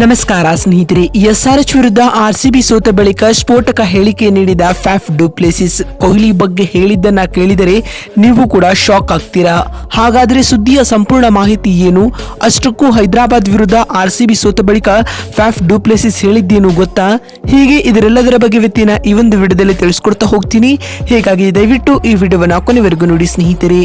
ನಮಸ್ಕಾರ ಸ್ನೇಹಿತರೆ, ಎಸ್ಆರ್ಎಚ್ ವಿರುದ್ಧ ಆರ್ಸಿಬಿ ಸೋತ ಬಳಿಕ ಸ್ಫೋಟಕ ಹೇಳಿಕೆ ನೀಡಿದ ಫ್ಯಾಫ್ ಡುಪ್ಲೆಸಿಸ್. ಕೊಹ್ಲಿ ಬಗ್ಗೆ ಹೇಳಿದ್ದನ್ನ ಕೇಳಿದರೆ ನೀವು ಕೂಡ ಶಾಕ್ ಆಗ್ತೀರಾ? ಹಾಗಾದ್ರೆ ಸುದ್ದಿಯ ಸಂಪೂರ್ಣ ಮಾಹಿತಿ ಏನು? ಅಷ್ಟಕ್ಕೂ ಹೈದರಾಬಾದ್ ವಿರುದ್ಧ ಆರ್ಸಿಬಿ ಸೋತ ಬಳಿಕ ಫ್ಯಾಫ್ ಡುಪ್ಲೆಸಿಸ್ ಹೇಳಿದ್ದೇನು ಗೊತ್ತಾ? ಹೀಗೆ ಇದರೆಲ್ಲದರ ಬಗ್ಗೆ ವ್ಯಕ್ತಿನ ಈ ಒಂದು ವಿಡಿಯೋದಲ್ಲಿ ತಿಳಿಸ್ಕೊಡ್ತಾ ಹೋಗ್ತೀನಿ. ಹೀಗಾಗಿ ದಯವಿಟ್ಟು ಈ ವಿಡಿಯೋವನ್ನು ಕೊನೆವರೆಗೂ ನೋಡಿ ಸ್ನೇಹಿತರೆ.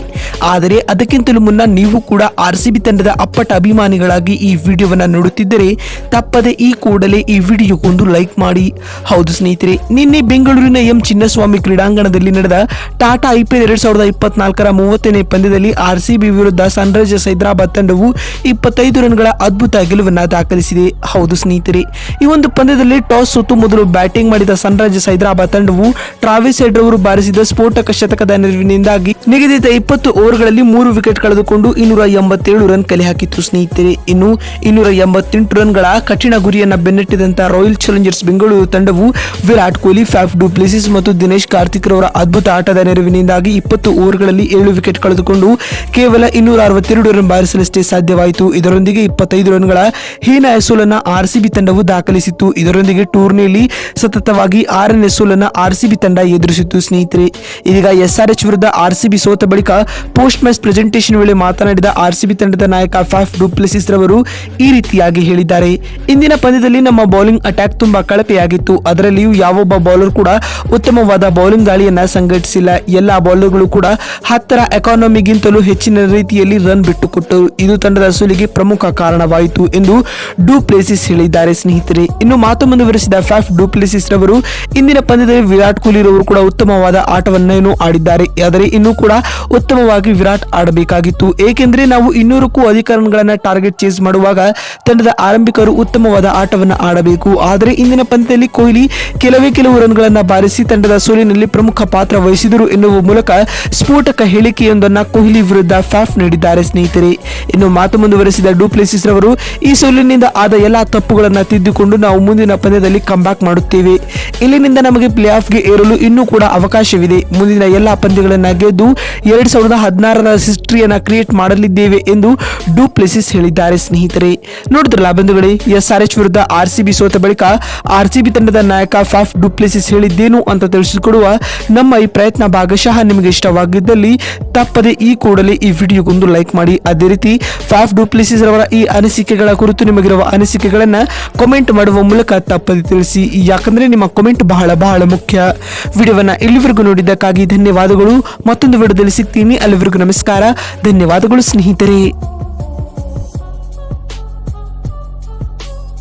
ಆದರೆ ಅದಕ್ಕಿಂತಲೂ ಮುನ್ನ ನೀವು ಕೂಡ ಆರ್ಸಿಬಿ ತಂಡದ ಅಪ್ಪಟ ಅಭಿಮಾನಿಗಳಾಗಿ ಈ ವಿಡಿಯೋವನ್ನು ನೋಡುತ್ತಿದ್ದರೆ ತಪ್ಪದೆ ಈ ಕೂಡಲೇ ಈ ವಿಡಿಯೋಗೊಂದು ಲೈಕ್ ಮಾಡಿ. ಹೌದು ಸ್ನೇಹಿತರೆ, ನಿನ್ನೆ ಬೆಂಗಳೂರಿನ ಎಂ ಚಿನ್ನಸ್ವಾಮಿ ಕ್ರೀಡಾಂಗಣದಲ್ಲಿ ನಡೆದ ಟಾಟಾ ಐಪಿಎಲ್ ಎರಡ್ ಸಾವಿರದ ಇಪ್ಪತ್ನಾಲ್ಕರ ಮೂವತ್ತನೇ ಪಂದ್ಯದಲ್ಲಿ ಆರ್ಸಿಬಿ ವಿರುದ್ಧ ಸನ್ರೈಸರ್ಸ್ ಹೈದರಾಬಾದ್ ತಂಡವು ಇಪ್ಪತ್ತೈದು ರನ್ಗಳ ಅದ್ಭುತ ಗೆಲುವನ್ನು ದಾಖಲಿಸಿದೆ. ಹೌದು ಸ್ನೇಹಿತರೆ, ಈ ಒಂದು ಪಂದ್ಯದಲ್ಲಿ ಟಾಸ್ ಸುತ್ತು ಮೊದಲು ಬ್ಯಾಟಿಂಗ್ ಮಾಡಿದ ಸನ್ರೈಸರ್ಸ್ ಹೈದರಾಬಾದ್ ತಂಡವು ಟ್ರಾವಿಸ್ ಹೆಡ್ ಅವರು ಬಾರಿಸಿದ ಸ್ಫೋಟಕ ಶತಕದ ನೆರವಿನಿಂದಾಗಿ ನಿಗದಿತ ಇಪ್ಪತ್ತು ಓವರ್ಗಳಲ್ಲಿ ಮೂರು ವಿಕೆಟ್ ಕಳೆದುಕೊಂಡು ಇನ್ನೂರ ಎಂಬತ್ತೇಳು ರನ್ ಕಲೆ ಹಾಕಿತ್ತು ಸ್ನೇಹಿತರೆ. ಇನ್ನು ಇನ್ನೂರ ಎಂಬತ್ತೆಂಟು ರನ್ಗಳ ಕಠಿಣ ಗುರಿಯನ್ನ ಬೆನ್ನಟ್ಟಿದಂತ ರಾಯಲ್ ಚಾಲೆಂಜರ್ಸ್ ಬೆಂಗಳೂರು ತಂಡವು Virat Kohli Faf du Plessis ಮತ್ತು ದಿನೇಶ್ ಕಾರ್ತಿಕ್ ರವರ ಅದ್ಭುತ ಆಟದ ನೆರವಿನಿಂದಾಗಿ ಇಪ್ಪತ್ತು ಓವರ್ಗಳಲ್ಲಿ ಏಳು ವಿಕೆಟ್ ಕಳೆದುಕೊಂಡು ಕೇವಲ ಇನ್ನೂರ ಅರವತ್ತೆರಡು ರನ್ ಬಾರಿಸಲಷ್ಟೇ ಸಾಧ್ಯವಾಯಿತು. ಇದರೊಂದಿಗೆ ಇಪ್ಪತ್ತೈದು ರನ್ಗಳ ಹೀನ ಎಸೋಲನ್ನ ಆರ್ಸಿಬಿ ತಂಡವು ದಾಖಲಿಸಿತ್ತು. ಇದರೊಂದಿಗೆ ಟೂರ್ನಿಯಲ್ಲಿ ಸತತವಾಗಿ ಆರನೇ ಸೋಲನ್ನ ಆರ್ಸಿಬಿ ತಂಡ ಎದುರಿಸಿತ್ತು. ಸ್ನೇಹಿತರೆ, ಇದೀಗ ಎಸ್ಆರ್ಎಚ್ ವಿರುದ್ಧ ಆರ್ಸಿಬಿ ಸೋತ ಬಳಿಕ ಪೋಸ್ಟ್ ಮ್ಯಾಚ್ ಪ್ರೆಸೆಂಟೇಷನ್ ವೇಳೆ ಮಾತನಾಡಿದ ಆರ್ಸಿಬಿ ತಂಡದ ನಾಯಕ ಫ್ಯಾಫ್ ಡುಪ್ಲೆಸಿಸ್ ರವರು ಈ ರೀತಿಯಾಗಿ ಹೇಳಿದ್ದಾರೆ. ಇಂದಿನ ಪಂದ್ಯದಲ್ಲಿ ನಮ್ಮ ಬೌಲಿಂಗ್ ಅಟ್ಯಾಕ್ ತುಂಬಾ ಕಳಪೆಯಾಗಿತ್ತು. ಅದರಲ್ಲಿಯೂ ಯಾವೊಬ್ಬ ಬೌಲರ್ ಕೂಡ ಉತ್ತಮವಾದ ಬೌಲಿಂಗ್ ದಾಳಿಯನ್ನ ಸಂಘಟಿಸಿಲ್ಲ. ಎಲ್ಲ ಬೌಲರ್ಗಳು ಕೂಡ ಹತ್ತರ ಎಕಾನಮಿಗಿಂತಲೂ ಹೆಚ್ಚಿನ ರೀತಿಯಲ್ಲಿ ರನ್ ಬಿಟ್ಟುಕೊಟ್ಟರು ಇದು ತಂಡದ ಸೋಲಿಗೆ ಪ್ರಮುಖ ಕಾರಣವಾಯಿತು ಎಂದು ಡು ಪ್ಲೇಸಿಸ್ ಹೇಳಿದ್ದಾರೆ ಸ್ನೇಹಿತರೆ. ಇನ್ನು ಮಾತು ಮುಂದುವರೆಸಿದ ಫ್ಯಾಫ್ ಡು ಪ್ಲೇಸಿಸ್ ರವರು, ಇಂದಿನ ಪಂದ್ಯದಲ್ಲಿ ವಿರಾಟ್ ಕೊಹ್ಲಿ ರವರು ಕೂಡ ಉತ್ತಮವಾದ ಆಟವನ್ನೇನು ಆಡಿದ್ದಾರೆ. ಆದರೆ ಇನ್ನೂ ಕೂಡ ಉತ್ತಮವಾಗಿ ವಿರಾಟ್ ಆಡಬೇಕಾಗಿತ್ತು. ಏಕೆಂದರೆ ನಾವು ಇನ್ನೂರಕ್ಕೂ ಅಧಿಕ ಟಾರ್ಗೆಟ್ ಚೇಸ್ ಮಾಡುವಾಗ ತಂಡದ ಆರಂಭಿಕರು ಉತ್ತಮವಾದ ಆಟವನ್ನು ಆಡಬೇಕು. ಆದರೆ ಇಂದಿನ ಪಂದ್ಯದಲ್ಲಿ ಕೊಹ್ಲಿ ಕೆಲವೇ ಕೆಲವು ರನ್ಗಳನ್ನ ಬಾರಿಸಿ ತಂಡದ ಸೋಲಿನಲ್ಲಿ ಪ್ರಮುಖ ಪಾತ್ರ ವಹಿಸಿದರು ಎನ್ನುವ ಮೂಲಕ ಸ್ಫೋಟಕ ಹೇಳಿಕೆಯೊಂದನ್ನು ಕೊಹ್ಲಿ ವಿರುದ್ಧ ಫ್ಯಾಫ್ ನೀಡಿದ್ದಾರೆ ಸ್ನೇಹಿತರೆ. ಇನ್ನು ಮಾತು ಮುಂದುವರೆಸಿದ ಡೂಪ್ಲೇಸಿಸ್ ರವರು, ಈ ಸೋಲಿನಿಂದ ಆದ ಎಲ್ಲಾ ತಪ್ಪುಗಳನ್ನು ತಿದ್ದುಕೊಂಡು ನಾವು ಮುಂದಿನ ಪಂದ್ಯದಲ್ಲಿ ಕಂಬ್ಯಾಕ್ ಮಾಡುತ್ತೇವೆ. ಇಲ್ಲಿನಿಂದ ನಮಗೆ ಪ್ಲೇ ಆಫ್ಗೆ ಏರಲು ಇನ್ನೂ ಕೂಡ ಅವಕಾಶವಿದೆ. ಮುಂದಿನ ಎಲ್ಲಾ ಪಂದ್ಯಗಳನ್ನ ಗೆದ್ದು ಎರಡ್ ಸಾವಿರದ ಹದಿನಾರರ ಹಿಸ್ಟ್ರಿಯನ್ನ ಕ್ರಿಯೇಟ್ ಮಾಡಲಿದ್ದೇವೆ ಎಂದು ಡೂಪ್ಲೆಸಿಸ್ ಹೇಳಿದ್ದಾರೆ ಸ್ನೇಹಿತರೆ. ನೋಡಿದ್ರಲ್ಲ ಬಂಧುಗಳೇ ಎಸ್ ಆರ್ ವಿರುದ್ಧ ಆರ್ಸಿಬಿ ಸೋತ ಬಳಿಕ ಆರ್ಸಿಬಿ ತಂಡದ ನಾಯಕ ಫಾಫ್ ಡುಪ್ಲೆಸಿಸ್ ಹೇಳಿದ್ದೇನು ಅಂತ ತಿಳಿಸಿಕೊಡುವ ನಮ್ಮ ಈ ಪ್ರಯತ್ನ ಭಾಗಶಃ ನಿಮಗೆ ಇಷ್ಟವಾಗಿದ್ದಲ್ಲಿ ತಪ್ಪದೆ ಈ ಕೂಡಲೇ ಈ ವಿಡಿಯೋಗೊಂದು ಲೈಕ್ ಮಾಡಿ. ಅದೇ ರೀತಿ ಫಾಫ್ ಡುಪ್ಲೆಸಿಸ್ ಅವರ ಈ ಅನಿಸಿಕೆಗಳ ಕುರಿತು ನಿಮಗಿರುವ ಅನಿಸಿಕೆಗಳನ್ನು ಕಾಮೆಂಟ್ ಮಾಡುವ ಮೂಲಕ ತಪ್ಪದೆ ತಿಳಿಸಿ. ಯಾಕಂದ್ರೆ ನಿಮ್ಮ ಕಾಮೆಂಟ್ ಬಹಳ ಬಹಳ ಮುಖ್ಯ. ವಿಡಿಯೋವನ್ನ ಇಲ್ಲಿವರೆಗೂ ನೋಡಿದ್ದಕ್ಕಾಗಿ ಧನ್ಯವಾದಗಳು. ಮತ್ತೊಂದು ವಿಡಿಯೋದಲ್ಲಿ ಸಿಗ್ತೀನಿ. ಅಲ್ಲಿವರೆಗೂ ನಮಸ್ಕಾರ. ಧನ್ಯವಾದಗಳು ಸ್ನೇಹಿತರೆ.